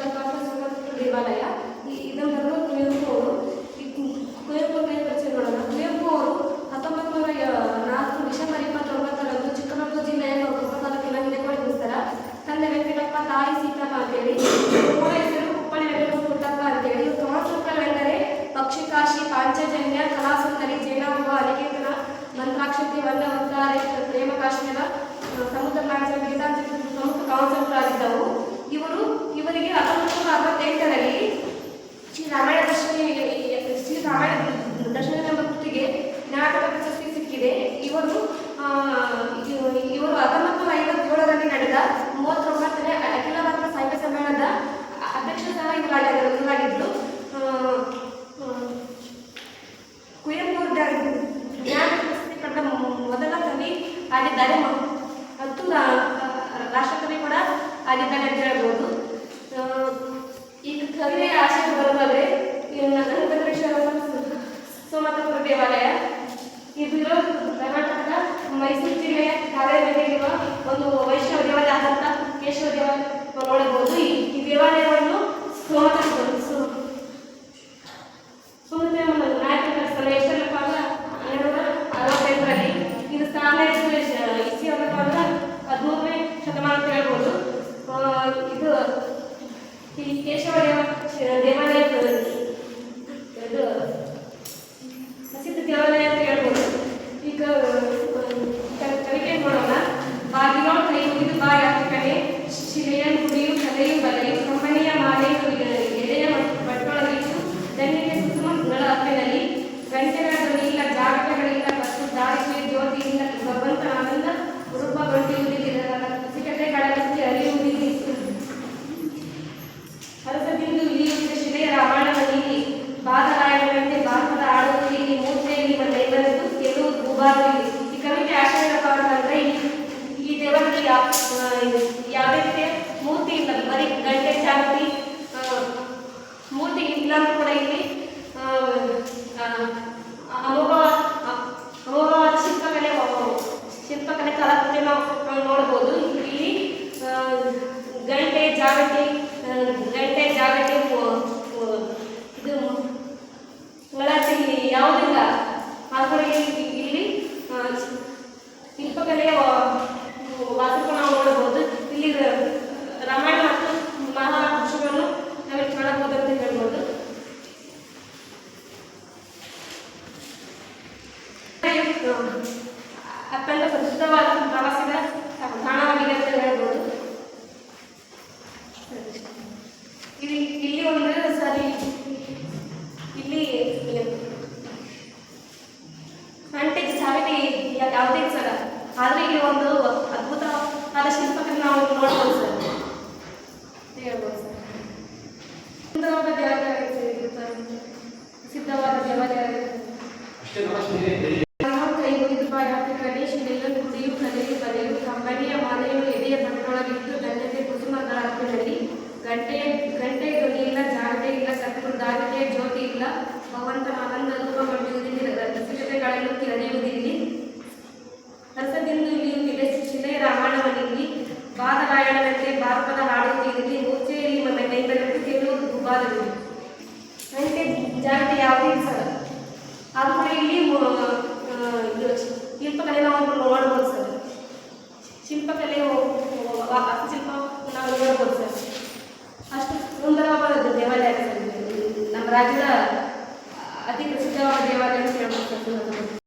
ಶಿವಕುಮಾರ ದೇವಾಲಯ. ಈ- ಕುವೆಂಪು ಅವರು ಕುವೆಂಪು ಪರಿಚಯ ಕುವೆಂಪು ಅವರು ನಾಲ್ಕು ಡಿಸೆಂಬರ್ ಇಪ್ಪತ್ತೊಂಬತ್ತರಂದು ಚಿಕ್ಕಮಗಳೂರು ಜಿಲ್ಲೆಯ ಕೊಪ್ಪ ತಂದೆ ವೆಂಕಟಪ್ಪ ತಾಯಿ ಅಂತೇಳಿ. ಹೆಸರು ಕುಪ್ಪಳಿ ಅಂತೇಳಿ. ಪಕ್ಷಿಕಾಶಿ, ಪಾಂಚಜನ್ಯ, ಕಲಾಸುಂದರಿ ಜೇನಾಂಬ ಅನಿಕೇತನ ಮಂತ್ರಾಕ್ಷತೆ ವನ್ನವತ್ತಾರೆ ಪ್ರೇಮ ಕಾಶ್ಮೀರ ಸಮುದ್ರ ಲಾಂಛನ ಗೀತಾಂಜಲಿ ಪ್ರಮುಖ ಕಾನ್ಸೆಪ್ಟ್ಗಳಾಗಿದ್ದವು ಇವರು, ಇವರಿಗೆ ಆಗಿದ್ದಾರೆ. ಮತ್ತು ರಾಷ್ಟ್ರಕವಿ ಕೂಡ ಆಗಿದ್ದಾರೆ ಅಂತ ಹೇಳ್ಬೋದು. ಈಗ ಕವಿಯ ಆಶಯ ಬರೋದಾದ್ರೆ ನಂತರೇಶ್ವರ ಸೋಮತಪುರ ದೇವಾಲಯ ಇದು ಕರ್ನಾಟಕದ ಮೈಸೂರು ಜಿಲ್ಲೆಯ ಕಾವೇರಿಯಲ್ಲಿರುವ ಒಂದು ವೈಷ್ಣವ ದೇವಾಲಯ ಆದಂತಹ ಕೇಶವ ದೇವಾಲಯ ನೋಡಬಹುದು. ಈ ದೇವಾಲಯವನ್ನು ದೇವ ದೇವಾಲಯ ಇದು ಜಾಗೃತಿ ಮೂರ್ತಿ ಇಲ್ಲಾಂದ್ರೂ ಕೂಡ ಇಲ್ಲಿ ಅಮೋಘ ಅಮೋಘವಾದ ಶಿಲ್ಪಕಲೆ ಶಿಲ್ಪಕಲೆ ಕಲಾಕೃತಿ ನಾವು ನೋಡ್ಬೋದು. ಇಲ್ಲಿ ಗಂಟೆ ಜಾಗಟೆ ಗಂಟೆ ಮು- ಇದು ಒಳತಿ ಯಾವುದಿಲ್ಲ ಇಲ್ಲಿ ಶಿಲ್ಪಕಲೆಯ ವಾಸ್ತವ ನಾವು ನೋಡಬಹುದು ಇಲ್ಲಿ ರ- ರಾಮಾಯಣ ಮತ್ತು ಮಹಾಪುರುಷಗಳನ್ನು ನಾವಿಲ್ಲಿ ಕಾಣಬಹುದು ಅಂತ ಹೇಳ್ಬೋದು ಅತ್ಯಂತ ಪ್ರಸಿದ್ಧವಾದ ಪ್ರವಾಸಿಗ ತಾಣವಾಗಿದೆ ಅಂತ ಹೇಳ್ಬೋದು. ಇಲ್ಲಿ ಇಲ್ಲಿ ಒಂದು ಸರಿ. ಇಲ್ಲಿ ಅಂಟಿಗೆ ಸಾವಿರಿ ಯಾವುದೇ ಸರ. ಆದರೆ ಇಲ್ಲಿ ಒಂದು ಅದ್ಭುತವಾದ ಶಿಲ್ಪಕ್ಕೆ ನಾವು ನೋಡ್ಬೋದು ಸರ್. ಹೇಳ್ಬೋದು ಸರ್. ಸುಂದರವಾದ ದೇವಾಲಯ ಇದೆ ಸರ್. ಸಿದ್ಧವಾದ ದೇವಾಲಯ ಗಂಟೆ ಗಂಟೆ ಧ್ವನಿ ಇಲ್ಲ ಜಾಗಟೆ ಇಲ್ಲ ಸತ್ರು ದಾಗಟೆ ಜ್ಯೋತಿ ಇಲ್ಲ, ಭಗವಂತ ಆನಂದ ರೂಪಗೊಂಡಿರುವುದಿಲ್ಲ ರಸಿಕತೆಗಳನ್ನು ಕೆಳೆಯುವುದಿಲ್ಲಿ ರಸದಿಂದ ಇಳಿಯುತ್ತಿದೆ ಶಿಲೆ ರಾಮಾಯಣವನಿಲ್ಲಿ ಬಾದರಾಯಣದಂತೆ ಭಾರತದ ಹಾಡುತ್ತಿರಲಿ ಮೂರ್ಛೆಯಲ್ಲಿ ಮನೆ ನೈಬರಕ್ಕೆ ಕೆಲವು ಗುಬಾರವಿದೆ ಗಂಟೆ ಜಾಗಟೆ ಯಾವುದೇ ಸರ್ ಆದರೆ ಇಲ್ಲಿ ಮು- ಆ, ಇದು ಶಿಲ್ಪಕಲೆ ನಾವು ನೋಡ್ಬೋದು ಸರ್ ಶಿಲ್ಪಕಲೆ ಶಿಲ್ಪ ನಾವು ನೋಡ್ಬೋದು ಸರ್ ಅಷ್ಟು ಸುಂದರವಾದ ದೇವಾಲಯ ಸರ್ ಇದು. ನಮ್ಮ ರಾಜ್ಯದ ಅತಿ ಪ್ರಸಿದ್ಧವಾದ ದೇವಾಲಯ ಅಂತ